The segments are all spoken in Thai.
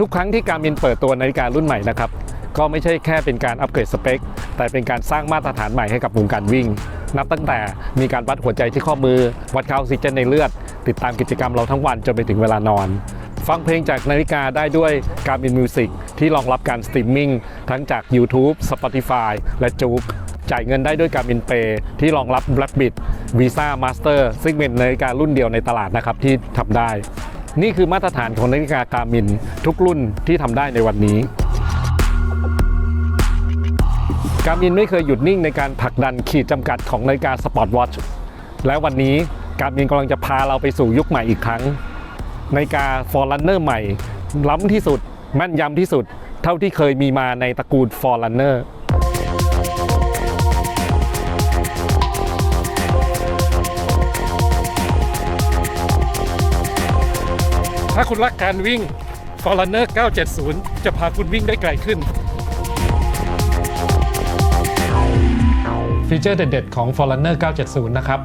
ทุกครั้งที่การมินเปิดตัวนาฬิการุ่นใหม่นะครับก็ไม่ใช่แค่เป็นการอัปเกรดสเปค แต่เป็นการสร้างมาตรฐานใหม่ให้กับวงการวิ่ง นับตั้งแต่มีการวัดหัวใจที่ข้อมือ วัดค่าออกซิเจนในเลือด ติดตามกิจกรรมเราทั้งวันจนไปถึงเวลานอน ฟังเพลงจากนาฬิกาได้ด้วย Garmin Music ที่รองรับการสตรีมมิ่งทั้งจาก YouTube Spotify และจูกจ่ายเงินได้ด้วย Garmin Pay ที่รองรับ Blackbit Visa Master ซึ่งเป็นนาฬิการุ่นเดียวในตลาดนะครับที่ทำได้ นี่คือมาตรฐานของนาฬิกา Garmin ทุกรุ่นที่ทำได้ในวันนี้การมินไม่เคยหยุดนิ่งในการผลักดันขีดจำกัดของนาฬิกาสปอร์ตวอชและวันนี้การมินกำลังจะพาเราไปสู่ยุคใหม่อีกครั้งนาฬิกา Forerunner ใหม่ ล้ำที่สุด แม่นยำที่สุด เท่าที่เคยมีมาในตระกูล Forerunner ถ้าคุณรักการวิ่ง Forerunner 970 จะพาคุณวิ่งได้ไกลขึ้น ฟีเจอร์เด็ดๆของ Forerunner 970 นะครับ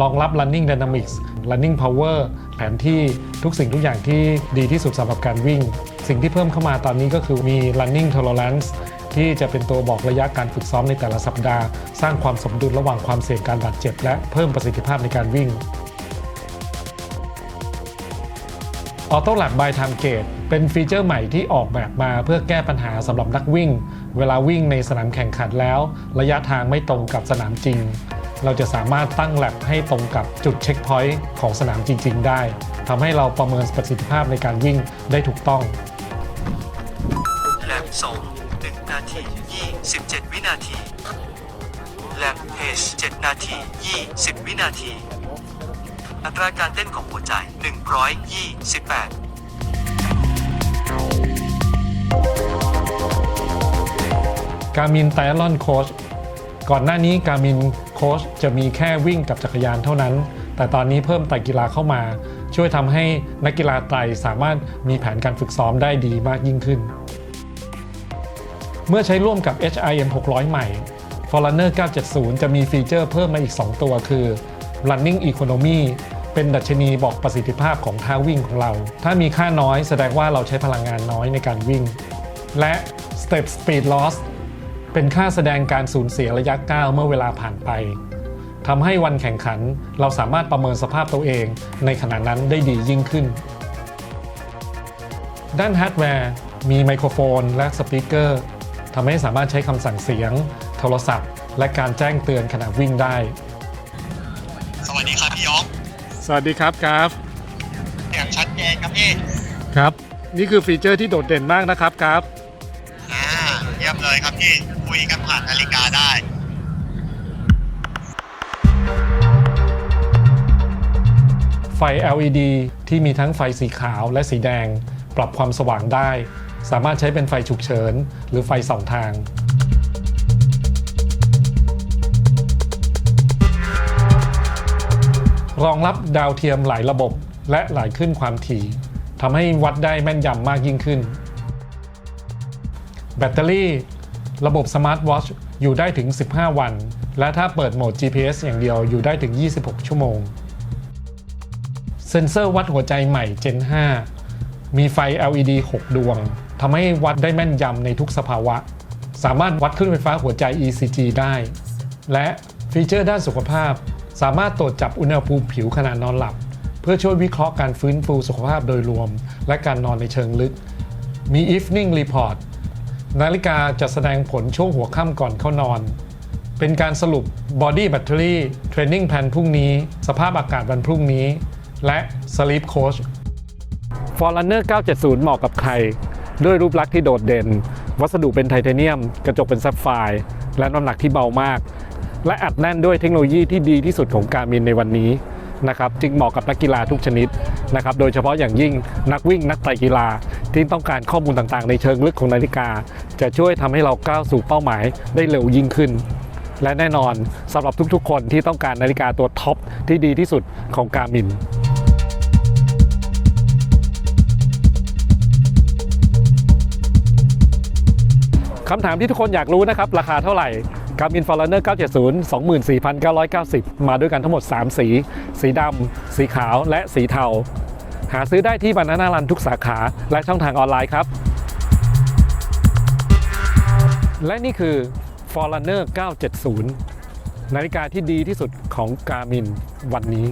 รองรับ Running Dynamics Running Power แผนที่ทุกสิ่งทุกอย่างที่ดีที่สุดสำหรับการวิ่ง สิ่งที่เพิ่มเข้ามาตอนนี้ก็คือมี Running Tolerance ที่จะเป็นตัวบอกระยะการฝึกซ้อมในแต่ละสัปดาห์ สร้างความสมดุลระหว่างความเสี่ยงการบาดเจ็บ และเพิ่มประสิทธิภาพในการวิ่ง ออโต้หลักบาย Time Gate เป็นฟีเจอร์ใหม่ที่ออกแบบมาเพื่อแก้ปัญหาสำหรับนักวิ่ง เวลาวิ่งในสนามแข่งขันแล้ว ระยะทางไม่ตรงกับสนามจริง เราจะสามารถตั้งแลบให้ตรงกับจุดเช็คพอยต์ของสนามจริง ๆ ได้ทำให้เราประเมินประสิทธิภาพในการวิ่งได้ถูกต้องแลบ2 1นาที27 วินาทีแลบเพจ7นาที20 วินาที อัตราการเต้นของหัวใจ 128การมินไ i อ l อนโคชก่อนหน้านี้การมินโคชจะมีแค่วิ่งกับจักรยานเท่านั้น แต่ตอนนี้เพิ่มไตรกีฬาเข้ามา ช่วยทำให้นักกีฬาไตรสามารถมีแผนการฝึกซ้อมได้ดีมากยิ่งขึ้น เมื่อใช้ร่วมกับ HIM 600 ใหม่ Forerunner 970 จะมีฟีเจอร์เพิ่มมาอีก 2 ตัวคือ Running Economy เป็นดัชนีบอกประสิทธิภาพของท่าวิ่งของเรา ถ้ามีค่าน้อยแสดงว่าเราใช้พลังงานน้อยในการวิ่ง และ Step Speed Loss เป็นค่าแสดงการสูญเสียระยะก้าวเมื่อเวลาผ่านไปทำให้วันแข่งขันเราสามารถประเมินสภาพตัวเองในขณะนั้นได้ดียิ่งขึ้น ด้านฮาร์ดแวร์มีไมโครโฟนและสปีกเกอร์ทำให้สามารถใช้คำสั่งเสียง โทรศัพท์ และการแจ้งเตือนขณะวิ่งได้ สวัสดีครับกราฟเสียงชัดเจนครับพี่ครับ นี่คือฟีเจอร์ที่โดดเด่นมากนะครับกราฟอ่าเยี่ยมเลยครับพี่คุยกันผ่านนาฬิกาได้ไฟ LED ที่มีทั้งไฟสีขาวและสีแดง ปรับความสว่างได้ สามารถใช้เป็นไฟฉุกเฉิน หรือไฟสองทาง รองรับดาวเทียมหลายระบบและหลายขึ้นความถี่ทำให้วัดได้แม่นยำมากยิ่งขึ้น แบตเตอรี่ ระบบสมาร์ทวอชอยู่ได้ถึง 15 วัน และถ้าเปิดโหมด GPS อย่างเดียวอยู่ได้ถึง 26 ชั่วโมง เซ็นเซอร์วัดหัวใจใหม่ Gen 5 มีไฟ LED 6 ดวงทำให้วัดได้แม่นยำในทุกสภาวะ สามารถวัดคลื่นไฟฟ้าหัวใจ ECG ได้ และฟีเจอร์ด้านสุขภาพ สามารถตรวจจับอุณหภูมิผิวขณะนอนหลับ เพื่อช่วยวิเคราะห์การฟื้นฟูสุขภาพโดยรวม และการนอนในเชิงลึก มี Evening Report นาฬิกาจะแสดงผลช่วงหัวค่ำก่อนเข้านอน เป็นการสรุป Body Battery Training Plan พรุ่งนี้ สภาพอากาศวันพรุ่งนี้ และ Sleep Coach Forerunner 970 เหมาะกับใคร ด้วยรูปลักษณ์ที่โดดเด่น วัสดุเป็นไทเทเนียม กระจกเป็นแซฟไฟร์และน้ำหนักที่เบามาก และอัดแน่นด้วยเทคโนโลยีที่ดีที่สุดของการมินในวันนี้นะครับจึงเหมาะกับนักกีฬาทุกชนิดนะครับโดยเฉพาะอย่างยิ่งนักวิ่งนักไตรกีฬาที่ต้องการข้อมูลต่างๆ ในเชิงลึกของนาฬิกา จะช่วยทำให้เราก้าวสู่เป้าหมายได้เร็วยิ่งขึ้น และแน่นอนสำหรับทุกๆ คนที่ต้องการนาฬิกาตัวท็อปที่ดีที่สุดของการมินคำถามที่ทุกคนอยากรู้นะครับ ราคาเท่าไหร่ ครับ i n Forerunner 970 24,990 มาด้วยกันทั้งหมด 3 สี สีดำ สีขาว และสีเทา หาซื้อได้ที่บานาน่ารันทุกสาขา และช่องทางออนไลน์ครับ และนี่คือ Forerunner 970 นาฬิกาที่ดีที่สุดของ Garmin วันนี้